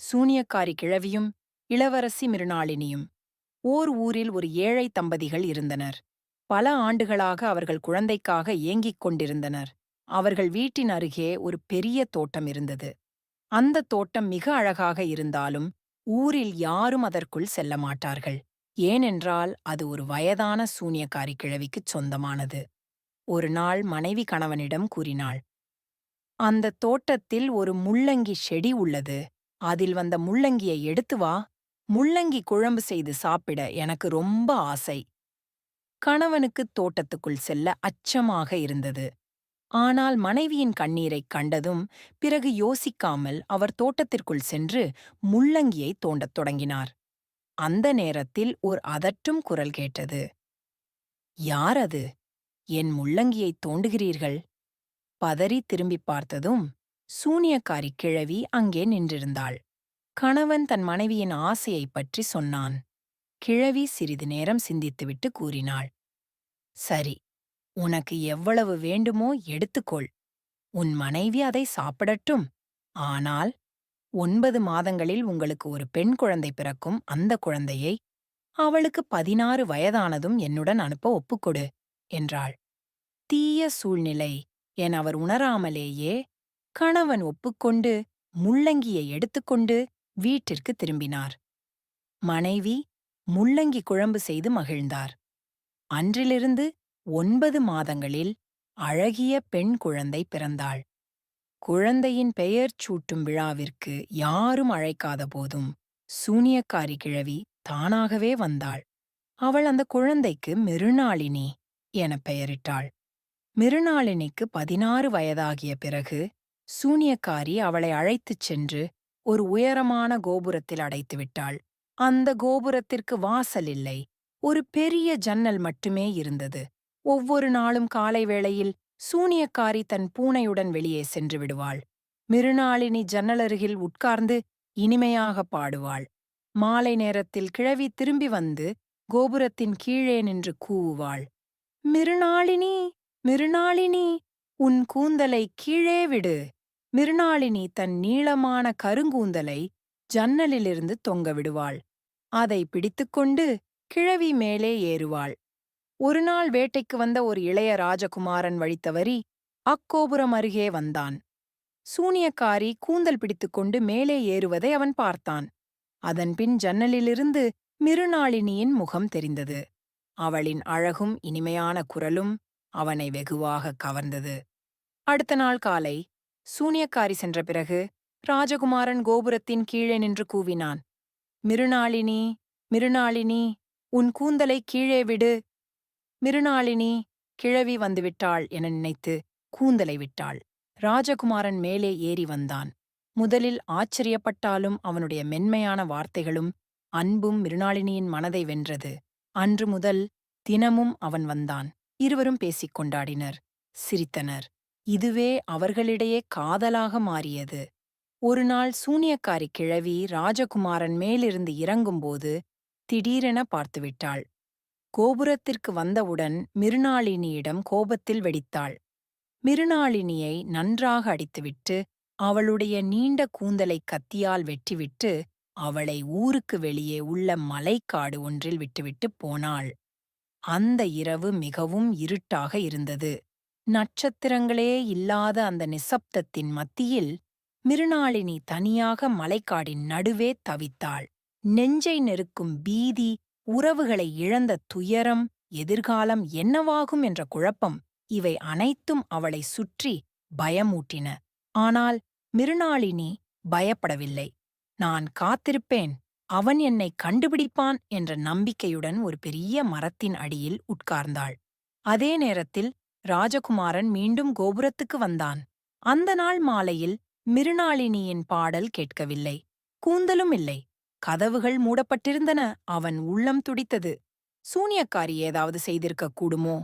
சூனியக்காரி கிழவியும் இளவரசி மிருணாளினியும் ஓர் ஊரில் ஒரு ஏழை தம்பதிகள் இருந்தனர். பல ஆண்டுகளாக அவர்கள் குழந்தைக்காக ஏங்கிக் கொண்டிருந்தனர். அவர்கள் வீட்டின் அருகே ஒரு பெரிய தோட்டம் இருந்தது. அந்த தோட்டம் மிக அழகாக இருந்தாலும் ஊரில் யாரும் அதற்குள் செல்ல மாட்டார்கள். ஏனென்றால் அது ஒரு வயதான சூனியக்காரி கிழவிக்குச் சொந்தமானது. ஒரு நாள் மனைவி கணவனிடம் கூறினாள் அந்த தோட்டத்தில் ஒரு முள்ளங்கி செடி உள்ளது. அதில் வந்த முள்ளங்கியை எடுத்து வா. முள்ளங்கி குழம்பு செய்து சாப்பிட எனக்கு ரொம்ப ஆசை. கணவனுக்கு தோட்டத்துக்குள் செல்ல அச்சமாக இருந்தது. ஆனால் மனைவியின் கண்ணீரைக் கண்டதும் பிறகு யோசிக்காமல் அவர் தோட்டத்திற்குள் சென்று முள்ளங்கியை தோண்டத் தொடங்கினார். அந்த நேரத்தில் ஓர் அதட்டும் குரல் கேட்டது. யார் அது? என் முள்ளங்கியைத் தோண்டுகிறீர்கள்? பதறி திரும்பிப் பார்த்ததும் சூனியக்காரி கிழவி அங்கே நின்றிருந்தாள். கணவன் தன் மனைவியின் ஆசையைப் பற்றி சொன்னான். கிழவி சிறிது நேரம் சிந்தித்துவிட்டு கூறினாள். சரி உனக்கு எவ்வளவு வேண்டுமோ எடுத்துக்கொள். உன் மனைவி அதை சாப்பிடட்டும். ஆனால் ஒன்பது மாதங்களில் உங்களுக்கு ஒரு பெண் குழந்தை பிறக்கும். அந்த குழந்தையை அவளுக்கு பதினாறு வயதானதும் என்னுடன் அனுப்ப ஒப்புக்கொடு என்றாள். தீய சூழ்நிலை என அவர் உணராமலேயே கணவன் ஒப்புக்கொண்டு முள்ளங்கியை எடுத்துக்கொண்டு வீட்டிற்கு திரும்பினார். மனைவி முள்ளங்கி குழம்பு செய்து மகிழ்ந்தார். அன்றிலிருந்து ஒன்பது மாதங்களில் அழகிய பெண் குழந்தை பிறந்தாள். குழந்தையின் பெயர் சூட்டும் விழாவிற்கு யாரும் அழைக்காத போதும் சூனியக்காரி கிழவி தானாகவே வந்தாள். அவள் அந்த குழந்தைக்கு மிருணாளினி என பெயரிட்டாள். மிருணாளினிக்கு பதினாறு வயதாகிய பிறகு சூனியக்காரி அவளை அழைத்துச் சென்று ஒரு உயரமான கோபுரத்தில் அடைத்துவிட்டாள் அந்த கோபுரத்திற்கு வாசல் இல்லை. ஒரு பெரிய ஜன்னல் மட்டுமே இருந்தது. ஒவ்வொரு நாளும் காலை வேளையில் சூனியக்காரி தன் பூனையுடன் வெளியே சென்று விடுவாள். மிருணாளினி ஜன்னலருகில் உட்கார்ந்து இனிமையாக பாடுவாள். மாலை நேரத்தில் கிழவி திரும்பி வந்து கோபுரத்தின் கீழே நின்று கூவுவாள். மிருணாளினி மிருணாளினி உன் கூந்தலை கீழே விடு. மிருணாளினி தன் நீளமான கருங்கூந்தலை ஜன்னலிலிருந்து தொங்க விடுவாள். அதை பிடித்துக்கொண்டு கிழவி மேலே ஏறுவாள். ஒருநாள் வேட்டைக்கு வந்த ஒரு இளைய ராஜகுமாரன் வழித்தவரி அக்கோபுரம் அருகே வந்தான். சூனியக்காரி கூந்தல் பிடித்துக்கொண்டு மேலே ஏறுவதை அவன் பார்த்தான். அதன்பின் ஜன்னலிலிருந்து மிருநாளினியின் முகம் தெரிந்தது. அவளின் அழகும் இனிமையான குரலும் அவனை வெகுவாக கவர்ந்தது. அடுத்த நாள் காலை சூனியக்காரி சென்ற பிறகு ராஜகுமாரன் கோபுரத்தின் கீழே நின்று கூவினான். மிருணாளினி மிருணாளினி உன் கூந்தலை கீழே விடு. மிருணாளினி கிழவி வந்துவிட்டாள் என நினைத்து கூந்தலை விட்டாள். ராஜகுமாரன் மேலே ஏறி வந்தான். முதலில் ஆச்சரியப்பட்டாலும் அவனுடைய மென்மையான வார்த்தைகளும் அன்பும் மிருணாளினியின் மனதை வென்றது. அன்று முதல் தினமும் அவன் வந்தான். இருவரும் பேசிக் கொண்டாடினர். சிரித்தனர். இதுவே அவர்களிடையே காதலாக மாறியது. ஒருநாள் சூனியக்காரி கிழவி ராஜகுமாரன் மேலிருந்து இறங்கும்போது திடீரென பார்த்துவிட்டாள். கோபுரத்திற்கு வந்தவுடன் மிருணாளினியிடம் கோபத்தில் வெடித்தாள். மிருணாளினியை நன்றாக அடித்துவிட்டு அவளுடைய நீண்ட கூந்தலை கத்தியால் வெட்டிவிட்டு அவளை ஊருக்கு வெளியே உள்ள மலைக்காடு ஒன்றில் விட்டுவிட்டு போனாள். அந்த இரவு மிகவும் இருட்டாக இருந்தது. நட்சத்திரங்களே இல்லாத அந்த நிசப்தத்தின் மத்தியில் மிருணாளினி தனியாக மலைக்காடின் நடுவே தவித்தாள். நெஞ்சை நெருக்கும் பீதி உறவுகளை இழந்த துயரம் எதிர்காலம் என்னவாகும் என்ற குழப்பம் இவை அனைத்தும் அவளை சுற்றி பயமூட்டின. ஆனால் மிருணாளினி பயப்படவில்லை. நான் காத்திருப்பேன். அவன் என்னை கண்டுபிடிப்பான் என்ற நம்பிக்கையுடன் ஒரு பெரிய மரத்தின் அடியில் உட்கார்ந்தாள். அதே நேரத்தில் ராஜகுமாரன் மீண்டும் கோபுரத்துக்கு வந்தான். அந்த நாள் மாலையில் மிருணாளினியின் பாடல் கேட்கவில்லை. கூந்தலும் இல்லை. கதவுகள் மூடப்பட்டிருந்தன. அவன் உள்ளம் துடித்தது. சூனியக்காரி ஏதாவது செய்திருக்க கூடுமோ?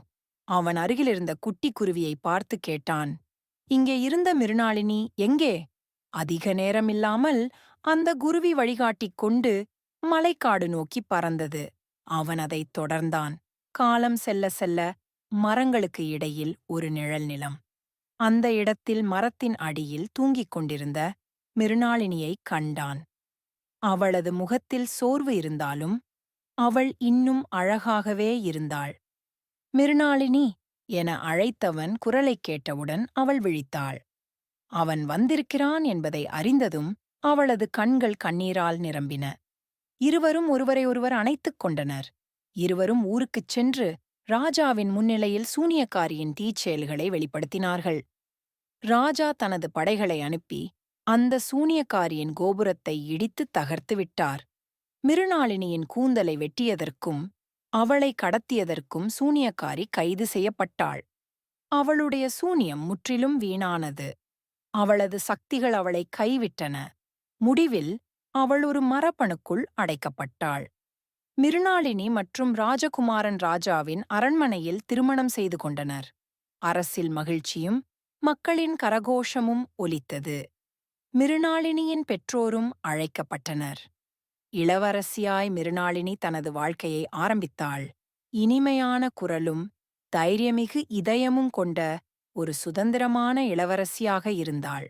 அவன் அருகிலிருந்த குட்டி குருவியை பார்த்து கேட்டான். இங்கே இருந்த மிருணாளினி எங்கே? அதிக நேரமில்லாமல் அந்த குருவி வழிகாட்டிக் கொண்டு மலைக்காடு நோக்கி பறந்தது. அவன் அதைத் தொடர்ந்தான். காலம் செல்ல செல்ல மரங்களுக்கு இடையில் ஒரு நிழல் நிலம். அந்த இடத்தில் மரத்தின் அடியில் தூங்கிக் கொண்டிருந்த மிருணாளினியைக் கண்டான். அவளது முகத்தில் சோர்வு இருந்தாலும் அவள் இன்னும் அழகாகவே இருந்தாள். மிருணாளினி என அழைத்தவன் குரலைக் கேட்டவுடன் அவள் விழித்தாள். அவன் வந்திருக்கிறான் என்பதை அறிந்ததும் அவளது கண்கள் கண்ணீரால் நிரம்பின. இருவரும் ஒருவரை ஒருவர் அணைத்துக் கொண்டனர். இருவரும் ஊருக்குச் சென்று ராஜாவின் முன்னிலையில் சூனியக்காரியின் தீச்செயல்களை வெளிப்படுத்தினார்கள். ராஜா தனது படைகளை அனுப்பி அந்த சூனியக்காரியின் கோபுரத்தை இடித்து தகர்த்து விட்டார். மிருணாளினியின் கூந்தலை வெட்டியதற்கும் அவளை கடத்தியதற்கும் சூனியக்காரி கைது செய்யப்பட்டாள். அவளுடைய சூனியம் முற்றிலும் வீணானது. அவளது சக்திகள் அவளை கைவிட்டன. முடிவில் அவள் ஒரு மரப்பணுக்குள் அடைக்கப்பட்டாள். மிருணாளினி மற்றும் ராஜகுமாரன் ராஜாவின் அரண்மனையில் திருமணம் செய்து கொண்டனர். அரசில் மகிழ்ச்சியும் மக்களின் கரகோஷமும் ஒலித்தது. மிருணாளினியின் பெற்றோரும் அழைக்கப்பட்டனர். இளவரசியாய் மிருணாளினி தனது வாழ்க்கையை ஆரம்பித்தாள். இனிமையான குரலும் தைரியமிகு இதயமும் கொண்ட ஒரு சுதந்திரமான இளவரசியாக இருந்தாள்.